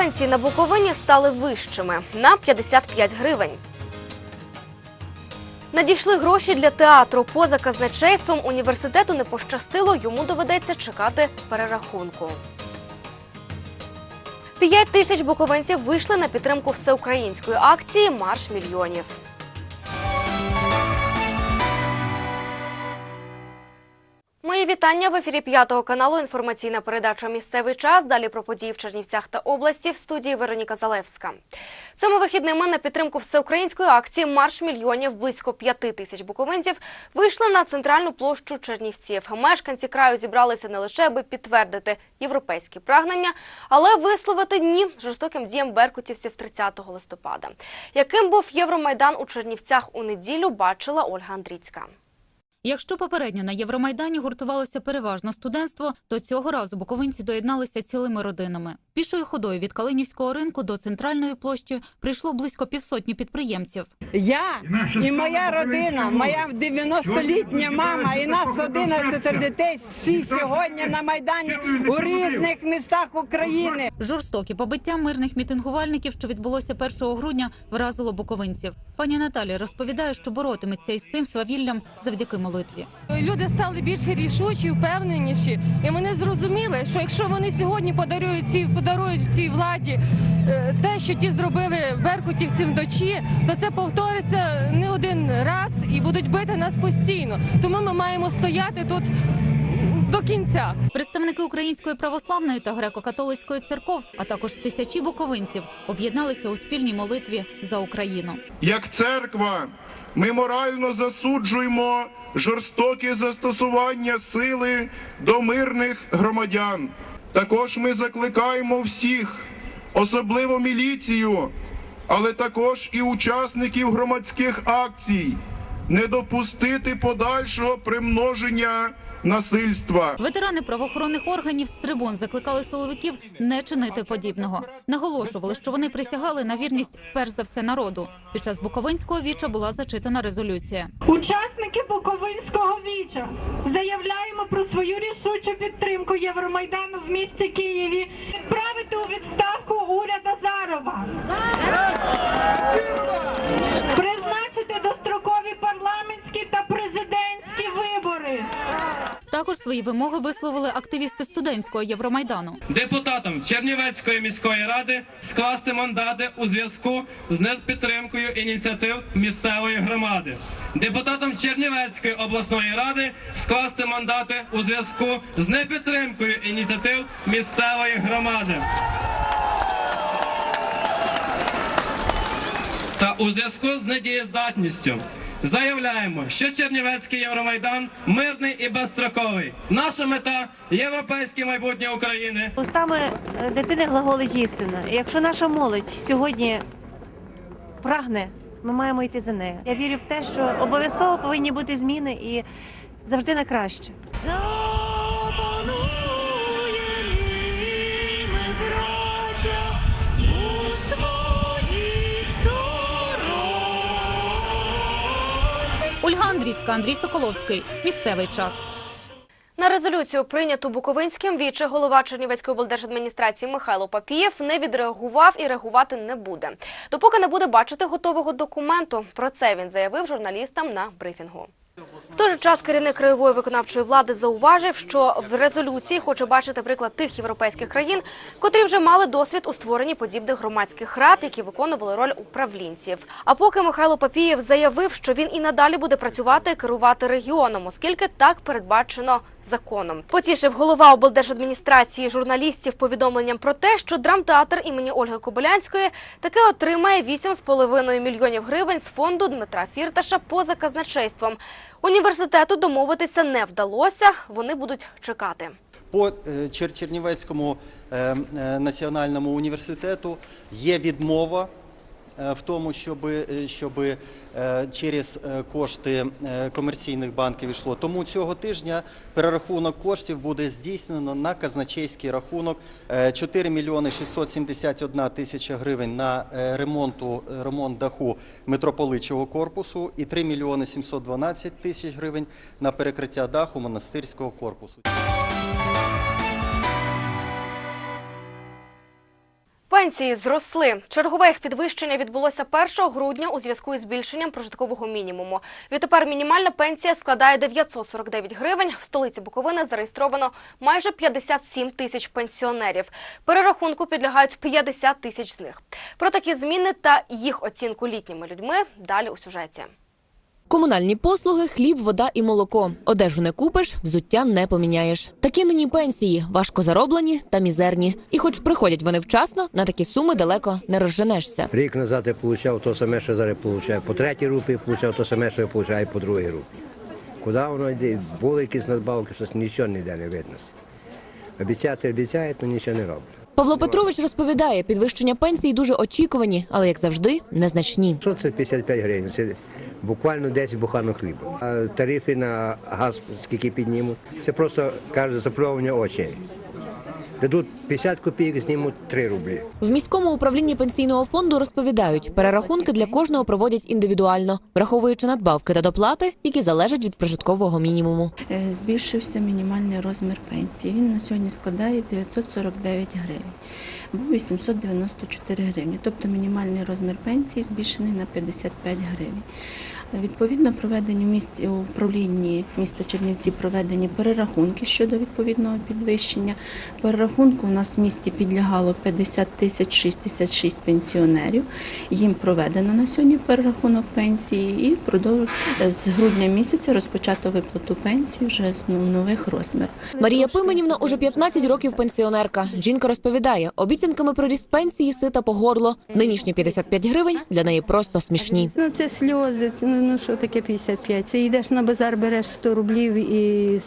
пенсії на Буковині стали вищими на 55 гривень. Надійшли гроші для театру. Поза казначейством університету не пощастило, йому доведеться чекати перерахунку. П'ять тисяч буковинців вийшли на підтримку всеукраїнської акції Марш мільйонів. Мої вітання в ефірі п'ятого каналу. Інформаційна передача Місцевий час. Далі про події в Чернівцях та області в студії Вероніка Залевська. Цими вихідними на підтримку всеукраїнської акції Марш мільйонів близько п'яти тисяч буковинців вийшли на центральну площу Чернівців. Мешканці краю зібралися не лише аби підтвердити європейські прагнення, але висловити ні жорстоким діям беркутівців 30 листопада. Яким був Євромайдан у Чернівцях у неділю, бачила Ольга Андрійська. Якщо попередньо на Євромайдані гуртувалося переважно студентство, то цього разу буковинці доєдналися цілими родинами. Пішою ходою від Калинівського ринку до центральної площі прийшло близько півсотні підприємців. Я і моя родина, моя 90-літня мама, і нас 11 дітей всі сьогодні на майдані у різних містах України. Жорстокі побиття мирних мітингувальників, що відбулося 1 грудня, вразило буковинців. Пані Наталія розповідає, що боротиметься із цим свавіллям завдяки молитві. Люди стали більш рішучі, впевненіші, і вони зрозуміли, що якщо вони сьогодні подарують ці подарують цій владі е, те, що ті зробили беркутівці вночі, то це повториться не один раз і будуть бити нас постійно. Тому ми маємо стояти тут до кінця. Представники Української православної та греко-католицької церков, а також тисячі буковинців об'єдналися у спільній молитві за Україну. Як церква, ми морально засуджуємо жорстоке застосування сили до мирних громадян. Також ми закликаємо всіх, особливо міліцію, але також і учасників громадських акцій, не допустити подальшого примноження насильства. Ветерани правоохоронних органів з трибун закликали силовиків не чинити подібного. Наголошували, що вони присягали на вірність перш за все народу. Під час Буковинського віча була зачитана резолюція. Учасники Буковинського віча заявляємо про свою рішучу підтримку Євромайдану в місті Києві відправити у відставку уряд Азарова. Призначити дострокові парламентські та президентські вибори. Також свої вимоги висловили активісти студентського Євромайдану. депутатам Чернівецької міської ради скласти мандати у зв'язку з непідтримкою ініціатив місцевої громади. Депутатам Чернівецької обласної ради скласти мандати у зв'язку з непідтримкою ініціатив місцевої громади. Та у зв'язку з недієздатністю заявляємо, що Чернівецький Євромайдан мирний і безстроковий. Наша мета європейське майбутнє України. Устами е, дитини глаголить істина. Якщо наша молодь сьогодні прагне, ми маємо йти за нею. Я вірю в те, що обов'язково повинні бути зміни і завжди на краще. Ольга Андрій Соколовський. Місцевий час. На резолюцію, прийняту Буковинським, віче голова Чернівецької облдержадміністрації Михайло Папієв не відреагував і реагувати не буде, допоки не буде бачити готового документу. Про це він заявив журналістам на брифінгу. В той же час керівник краєвої виконавчої влади зауважив, що в резолюції хоче бачити приклад тих європейських країн, котрі вже мали досвід у створенні подібних громадських рад, які виконували роль управлінців. А поки Михайло Папієв заявив, що він і надалі буде працювати керувати регіоном, оскільки так передбачено законом. Потішив голова облдержадміністрації журналістів повідомленням про те, що драмтеатр імені Ольги Кобилянської таки отримає 8,5 мільйонів гривень з фонду Дмитра Фірташа поза казначейством. Університету домовитися не вдалося. Вони будуть чекати. По е, Чернівецькому е, е, національному університету є відмова в тому, щоб, щоб через е, кошти е, комерційних банків йшло. Тому цього тижня перерахунок коштів буде здійснено на казначейський рахунок Е, 4 мільйони 671 тисяча гривень на е, ремонту, ремонт даху митрополичого корпусу і 3 мільйони 712 тисяч гривень на перекриття даху монастирського корпусу. Пенсії зросли. Чергове їх підвищення відбулося 1 грудня у зв'язку із збільшенням прожиткового мінімуму. Відтепер мінімальна пенсія складає 949 гривень. В столиці Буковини зареєстровано майже 57 тисяч пенсіонерів. Перерахунку підлягають 50 тисяч з них. Про такі зміни та їх оцінку літніми людьми далі у сюжеті. Комунальні послуги, хліб, вода і молоко. Одежу не купиш, взуття не поміняєш. Такі нині пенсії важко зароблені та мізерні. І, хоч приходять вони вчасно, на такі суми далеко не розженешся. Рік назад я отримав те саме, що зараз отримую. По третій групі отримав те саме, що я отримую по другій групі. Куди воно йде? Були якісь надбавки, щось нічого ніде не видно. Обіцяти обіцяють, але нічого не роблять. Павло Петрович розповідає, підвищення пенсій дуже очікувані, але як завжди, незначні. Що це 55 гривень? Це буквально 10 буханок хліба. А тарифи на газ скільки піднімуть, це просто каже запльовування очей. Дадуть 50 копійок, знімуть 3 рублі. В міському управлінні пенсійного фонду розповідають, перерахунки для кожного проводять індивідуально, враховуючи надбавки та доплати, які залежать від прожиткового мінімуму. Е, збільшився мінімальний розмір пенсії. Він на сьогодні складає 949 гривень. Був 894 гривні. Тобто мінімальний розмір пенсії збільшений на 55 гривень. Відповідно, проведені в місті у управлінні міста Чернівці проведені перерахунки щодо відповідного підвищення. Перерахунку у нас в місті підлягало 50 тисяч 66 пенсіонерів. Їм проведено на сьогодні перерахунок пенсії і впродовж з грудня місяця розпочато виплату пенсії вже з ну, нових розмірів. Марія Пименівна уже 15 років пенсіонерка. Жінка розповідає, обіцянками про ріст пенсії сита по горло. Нинішні 55 гривень для неї просто смішні. Ну це сльози. Ну, що таке 55? Це йдеш на базар, береш 100 рублів і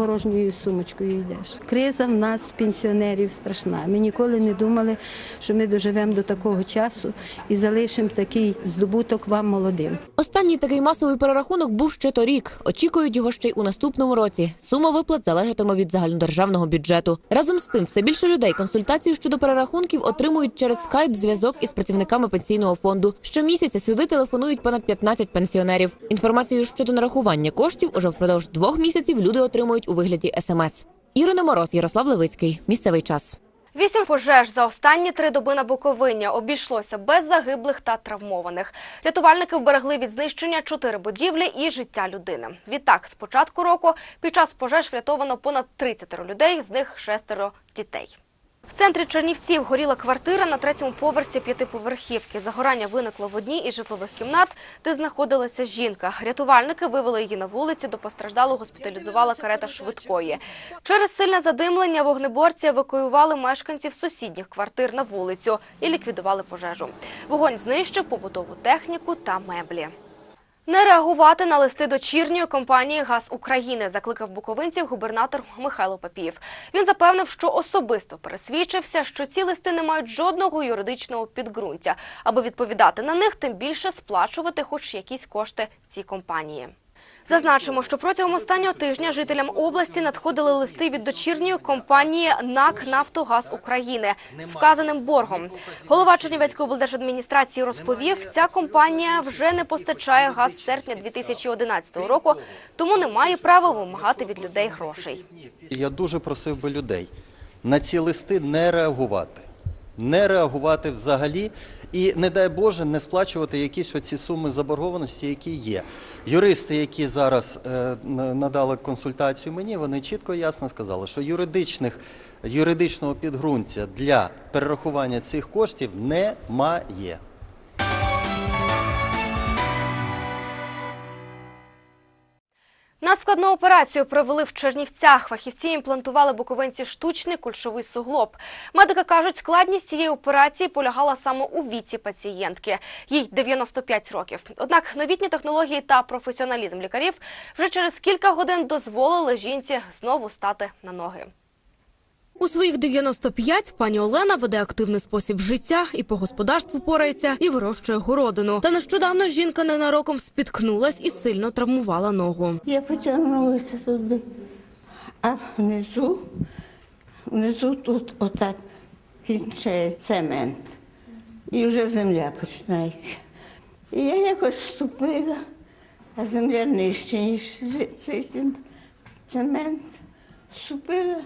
порожньою сумочкою йдеш. Криза в нас пенсіонерів страшна. Ми ніколи не думали, що ми доживемо до такого часу і залишимо такий здобуток вам молодим. Останній такий масовий перерахунок був ще торік. Очікують його ще й у наступному році. Сума виплат залежатиме від загальнодержавного бюджету. Разом з тим, все більше людей консультацію щодо перерахунків отримують через скайп зв'язок із працівниками пенсійного фонду. Щомісяця сюди телефонують понад 15 пенсіонерів. Інформацію щодо нарахування коштів уже впродовж двох місяців люди отримують у вигляді смс. Ірина Мороз, Ярослав Левицький. Місцевий час. Вісім пожеж за останні три доби на Буковині обійшлося без загиблих та травмованих. Рятувальники вберегли від знищення чотири будівлі і життя людини. Відтак, з початку року під час пожеж врятовано понад 30 людей, з них шестеро дітей. В центрі Чернівців горіла квартира на третьому поверсі п'ятиповерхівки. Загорання виникло в одній із житлових кімнат, де знаходилася жінка. Рятувальники вивели її на вулиці, до постраждалого госпіталізувала карета швидкої. Через сильне задимлення вогнеборці евакуювали мешканців сусідніх квартир на вулицю і ліквідували пожежу. Вогонь знищив побутову техніку та меблі. Не реагувати на листи дочірньої компанії «Газ України» закликав буковинців губернатор Михайло Папієв. Він запевнив, що особисто пересвідчився, що ці листи не мають жодного юридичного підґрунтя. Аби відповідати на них, тим більше сплачувати хоч якісь кошти цій компанії. Зазначимо, що протягом останнього тижня жителям області надходили листи від дочірньої компанії НАК «Нафтогаз України» з вказаним боргом. Голова Чернівецької облдержадміністрації розповів, ця компанія вже не постачає газ з серпня 2011 року, тому не має права вимагати від людей грошей. Я дуже просив би людей на ці листи не реагувати. Не реагувати взагалі і, не дай Боже, не сплачувати якісь оці суми заборгованості, які є. Юристи, які зараз е, надали консультацію мені, вони чітко і ясно сказали, що юридичних, юридичного підґрунтя для перерахування цих коштів немає. На складну операцію провели в Чернівцях. Фахівці імплантували буковинці штучний кульшовий суглоб. Медики кажуть, складність цієї операції полягала саме у віці пацієнтки. Їй 95 років. Однак новітні технології та професіоналізм лікарів вже через кілька годин дозволили жінці знову стати на ноги. У своїх 95 пані Олена веде активний спосіб життя і по господарству порається, і вирощує городину. Та нещодавно жінка ненароком спіткнулась і сильно травмувала ногу. Я потягнулася туди, а внизу, внизу тут отак кінчає цемент. І вже земля починається. І я якось вступила, а земля нижче, ніж цей цемент. Вступила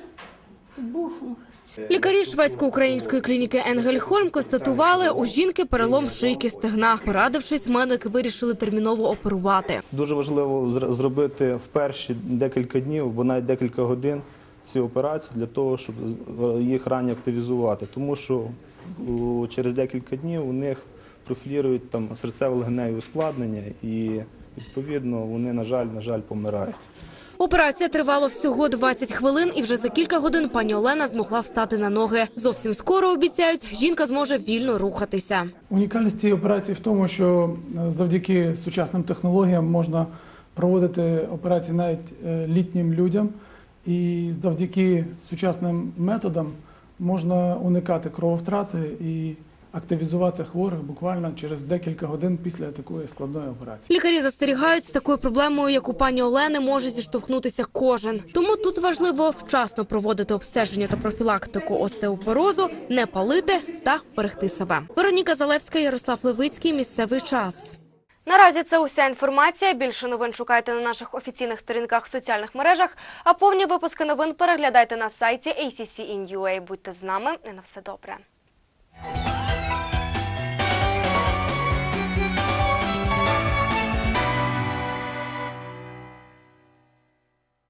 Лікарі шведсько-української клініки Енгельхольм констатували, у жінки перелом шийки стегна. Порадившись, медики вирішили терміново оперувати. Дуже важливо зробити в перші декілька днів, або навіть декілька годин цю операцію для того, щоб їх ранньо активізувати. Тому що через декілька днів у них профілірують там серцево-легеневі ускладнення і відповідно вони, на жаль, на жаль, помирають. Операція тривала всього 20 хвилин, і вже за кілька годин пані Олена змогла встати на ноги. Зовсім скоро обіцяють, жінка зможе вільно рухатися. Унікальність цієї операції в тому, що е, завдяки сучасним технологіям можна проводити операції навіть е, літнім людям, і завдяки сучасним методам можна уникати крововтрати і активізувати хворих буквально через декілька годин після такої складної операції. Лікарі застерігають з такою проблемою, як у пані Олени, може зіштовхнутися кожен. Тому тут важливо вчасно проводити обстеження та профілактику остеопорозу, не палити та берегти себе. Вероніка Залевська, Ярослав Левицький. Місцевий час. Наразі це уся інформація. Більше новин шукайте на наших офіційних сторінках в соціальних мережах. А повні випуски новин переглядайте на сайті ACC.in.ua. Будьте з нами і на все добре.